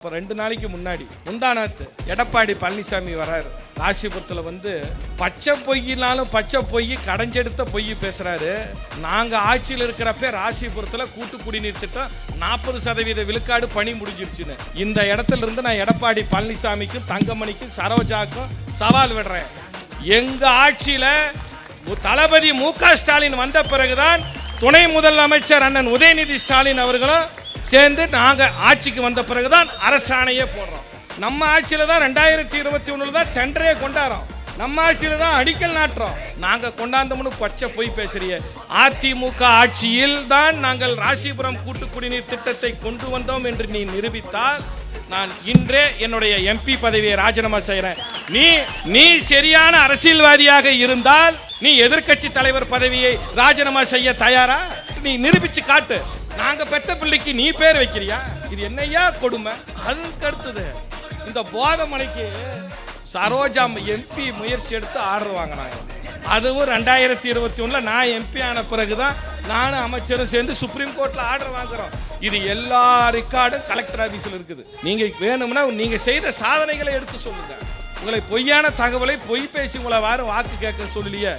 இப்போ ரெண்டு நாளைக்கு முன்னாடி முந்தானத்து எடப்பாடி பழனிசாமி வராரு. ராசிபுரத்தில் வந்து பச்சை பொய்யினாலும் பச்சை பொய் கடைஞ்செடுத்த பொய் பேசுகிறாரு நாங்கள் ஆட்சியில் இருக்கிறப்ப ராசிபுரத்தில் கூட்டு குடிநீர் திட்டம் நாற்பது சதவீத விழுக்காடு பணி முடிஞ்சிருச்சுன்னு. இந்த இடத்துல இருந்து நான் எடப்பாடி பழனிசாமிக்கும் தங்கமணிக்கும் சரோஜாக்கும் சவால் விடுறேன். எங்கள் ஆட்சியில் தளபதி மு க ஸ்டாலின் வந்த பிறகுதான் துணை முதலமைச்சர் அண்ணன் உதயநிதி ஸ்டாலின் அவர்களும் சேர்ந்து நாங்கள் ஆட்சிக்கு வந்த பிறகுதான் அரசாணையே போடுறோம். நம்ம ஆட்சியில் தான் ரெண்டாயிரத்தி இருபத்தி ஒன்றில் தான் டெண்டரே கொண்டாடுறோம். நம்ம ஆட்சியில் தான் அடிக்கல் நாட்டுறோம். நாங்கள் கொண்டாந்தோம்னு பச்சை போய் பேசுறிய. அதிமுக ஆட்சியில் தான் நாங்கள் ராசிபுரம் கூட்டு குடிநீர் திட்டத்தை கொண்டு வந்தோம் என்று நீ நிரூபித்தால் நான் இன்றே என்னுடைய எம்பி பதவியை ராஜினாமா செய்கிறேன் நீ நீ சரியான அரசியல்வாதியாக இருந்தால் நீ எதிர்க்கட்சி தலைவர் பதவியை ராஜினாமா செய்ய தயாரா? நீ நிரூபிச்சு காட்டு. நாங்க பெத்த பிள்ளைக்கு நீ பேர் வைக்கிறியா? இது என்னையா கொடுமை? அதுக்கு அடுத்தது இந்த போதமலைக்கு சரோஜா எம்பி முயற்சி எடுத்து ஆர்டர் வாங்கினாங்க அதுவும் ரெண்டாயிரத்தி இருபத்தி ஒன்றில் நான் எம்பி ஆன பிறகுதான் நானும் அமைச்சரும் சேர்ந்து சுப்ரீம் கோர்ட்டில் ஆர்டர் வாங்குறோம். இது எல்லா ரெக்கார்டும் கலெக்டர் ஆஃபீஸில் இருக்குது. நீங்கள் வேணும்னா நீங்கள் செய்த சாதனைகளை எடுத்து சொல்லுங்கள் உங்களை பொய்யான தகவலை பொய் பேசி உங்களை வாரம் வாக்கு கேட்க சொல்லலையே.